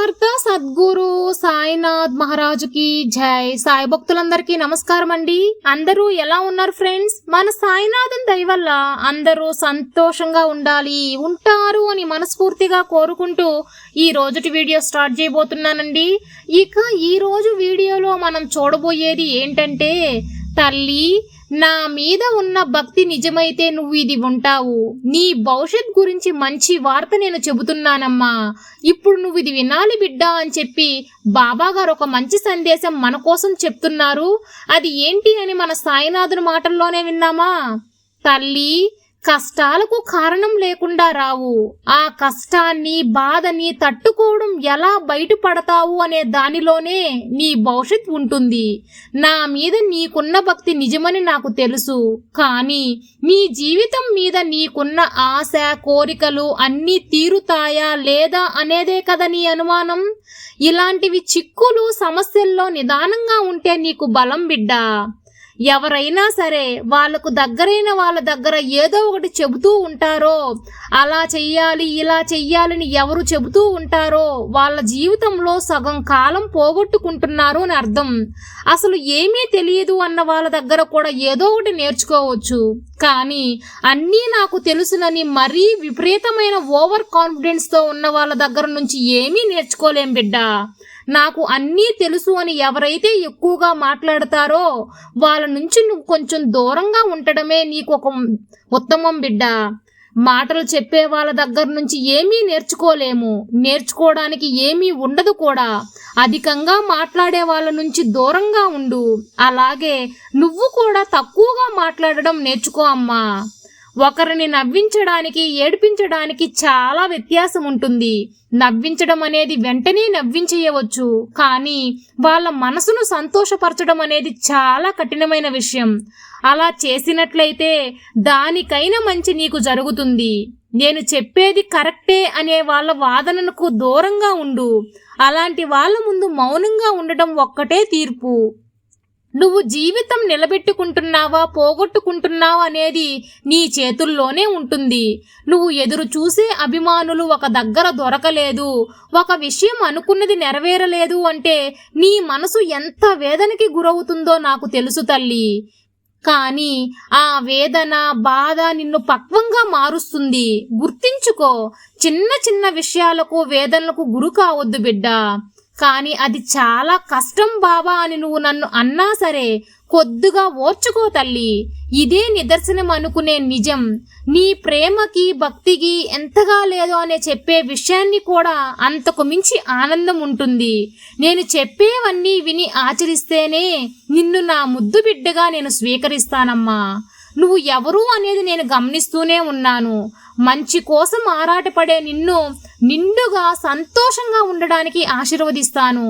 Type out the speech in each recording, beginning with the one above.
సమర్థ సద్గురు సాయినాథ్ మహారాజుకి జై. సాయి భక్తులందరికీ నమస్కారం అండి అందరూ ఎలా ఉన్నారు ఫ్రెండ్స్? మన సాయినాథన్ దయ వల్ల అందరూ సంతోషంగా ఉండాలి ఉంటారు అని మనస్ఫూర్తిగా కోరుకుంటూ ఈ రోజుటి వీడియో స్టార్ట్ చేయబోతున్నానండి. ఇక ఈ రోజు వీడియోలో మనం చూడబోయేది ఏంటంటే తల్లి నా మీద ఉన్న భక్తి నిజమైతే నువ్వు ఇది ఉంటావు నీ భవిష్యత్ గురించి మంచి వార్త నేను చెబుతున్నానమ్మా. ఇప్పుడు నువ్వు ఇది వినాలి బిడ్డ అని చెప్పి బాబా గారు ఒక మంచి సందేశం మన కోసం చెప్తున్నారు. అది ఏంటి అని మన సాయినాథుని మాటల్లోనే విన్నామా? తల్లి కష్టాలకు కారణం లేకుండా రావు. ఆ కష్టాన్ని బాధని తట్టుకోవడం ఎలా బయటపడతావు అనే దానిలోనే నీ భవిష్యత్ ఉంటుంది. నా మీద నీకున్న భక్తి నిజమని నాకు తెలుసు. కానీ నీ జీవితం మీద నీకున్న ఆశ కోరికలు అన్నీ తీరుతాయా లేదా అనేదే కదా నీ అనుమానం? ఇలాంటివి చిక్కులు సమస్యల్లో నిదానంగా ఉంటే నీకు బలం బిడ్డా. ఎవరైనా సరే వాళ్ళకు దగ్గరైన వాళ్ళ దగ్గర ఏదో ఒకటి చెబుతూ ఉంటారో అలా చెయ్యాలి ఇలా చెయ్యాలని ఎవరు చెబుతూ ఉంటారో వాళ్ళ జీవితంలో సగం కాలం పోగొట్టుకుంటున్నారు అని అర్థం. అసలు ఏమీ తెలియదు అన్న వాళ్ళ దగ్గర కూడా ఏదో ఒకటి నేర్చుకోవచ్చు. కానీ అన్నీ నాకు తెలుసునని మరీ విపరీతమైన ఓవర్ కాన్ఫిడెన్స్తో ఉన్న వాళ్ళ దగ్గర నుంచి ఏమీ నేర్చుకోలేం బిడ్డా. నాకు అన్నీ తెలుసు అని ఎవరైతే ఎక్కువగా మాట్లాడతారో వాళ్ళ నుంచి నువ్వు కొంచెం దూరంగా ఉండడమే నీకు ఒక ఉత్తమం బిడ్డ. మాటలు చెప్పే వాళ్ళ దగ్గర నుంచి ఏమీ నేర్చుకోలేము. నేర్చుకోవడానికి ఏమీ ఉండదు కూడా. అధికంగా మాట్లాడే వాళ్ళ నుంచి దూరంగా ఉండు. అలాగే నువ్వు కూడా తక్కువగా మాట్లాడడం నేర్చుకో అమ్మా. ఒకరిని నవ్వించడానికి ఏడిపించడానికి చాలా వ్యత్యాసం ఉంటుంది. నవ్వించడం అనేది వెంటనే నవ్వించేయవచ్చు. కానీ వాళ్ళ మనసును సంతోషపరచడం అనేది చాలా కఠినమైన విషయం. అలా చేసినట్లయితే దానికైనా మంచి నీకు జరుగుతుంది. నేను చెప్పేది కరెక్టే అనే వాళ్ళ వాదనకు దూరంగా ఉండు. అలాంటి వాళ్ళ ముందు మౌనంగా ఉండటం ఒక్కటే తీర్పు. నువ్వు జీవితం నిలబెట్టుకుంటున్నావా పోగొట్టుకుంటున్నావా అనేది నీ చేతుల్లోనే ఉంటుంది. నువ్వు ఎదురు చూసే అభిమానులు ఒక దగ్గర దొరకలేదు. ఒక విషయం అనుకున్నది నెరవేరలేదు అంటే నీ మనసు ఎంత వేదనకి గురవుతుందో నాకు తెలుసు తల్లి. కానీ ఆ వేదన బాధ నిన్ను పక్వంగా మారుస్తుంది. గుర్తించుకో చిన్న చిన్న విషయాలకు వేదనలకు గురు కావద్దు బిడ్డ. కానీ అది చాలా కష్టం బావా అని నువ్వు నన్ను అన్నా సరే కొద్దిగా ఓర్చుకో తల్లి. ఇదే నిదర్శనం అనుకునే నిజం. నీ ప్రేమకి భక్తికి ఎంతగా లేదో అనే చెప్పే విషయాన్ని కూడా అంతకు మించి ఆనందం ఉంటుంది. నేను చెప్పేవన్నీ విని ఆచరిస్తేనే నిన్ను నా ముద్దు బిడ్డగా నేను స్వీకరిస్తానమ్మా. నువ్వు ఎవరు అనేది నేను గమనిస్తూనే ఉన్నాను. మంచి కోసం ఆరాటపడే నిన్ను నిండుగా సంతోషంగా ఉండడానికి ఆశీర్వదిస్తాను.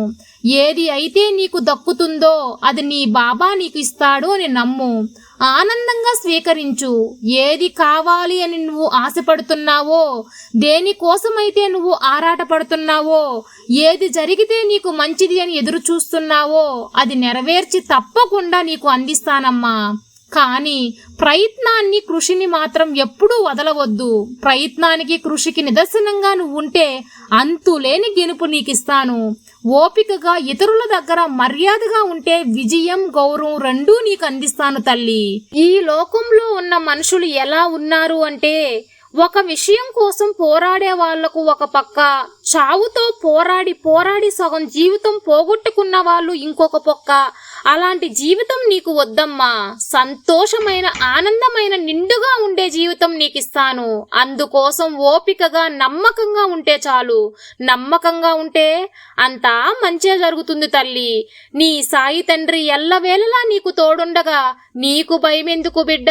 ఏది అయితే నీకు దక్కుతుందో అది నీ బాబా నీకు ఇస్తాడు అని నమ్ము. ఆనందంగా స్వీకరించు. ఏది కావాలి అని నువ్వు ఆశపడుతున్నావో దేనికోసమైతే నువ్వు ఆరాటపడుతున్నావో ఏది జరిగితే నీకు మంచిది అని ఎదురు చూస్తున్నావో అది నెరవేర్చి తప్పకుండా నీకు అందిస్తానమ్మా. కానీ ప్రయత్నాన్ని కృషిని మాత్రం ఎప్పుడూ వదలవద్దు. ప్రయత్నానికి కృషికి నిదర్శనంగా నువ్వు ఉంటే అంతులేని గెలుపు నీకిస్తాను. ఓపికగా ఇతరుల దగ్గర మర్యాదగా ఉంటే విజయం గౌరవం రెండూ నీకు అందిస్తాను తల్లి. ఈ లోకంలో ఉన్న మనుషులు ఎలా ఉన్నారు అంటే ఒక విషయం కోసం పోరాడే వాళ్ళకు ఒక పక్క చావుతో పోరాడి పోరాడి సగం జీవితం పోగొట్టుకున్న వాళ్ళు ఇంకొక పక్క. అలాంటి జీవితం నీకు వద్దమ్మా. సంతోషమైన ఆనందమైన నిండుగా ఉండే జీవితం నీకు ఇస్తాను అందుకోసం ఓపికగా నమ్మకంగా ఉంటే చాలు. నమ్మకంగా ఉంటే అంతా మంచే జరుగుతుంది తల్లి. నీ సాయి తండ్రి ఎల్లవేళలా నీకు తోడుండగా నీకు భయమెందుకు బిడ్డ?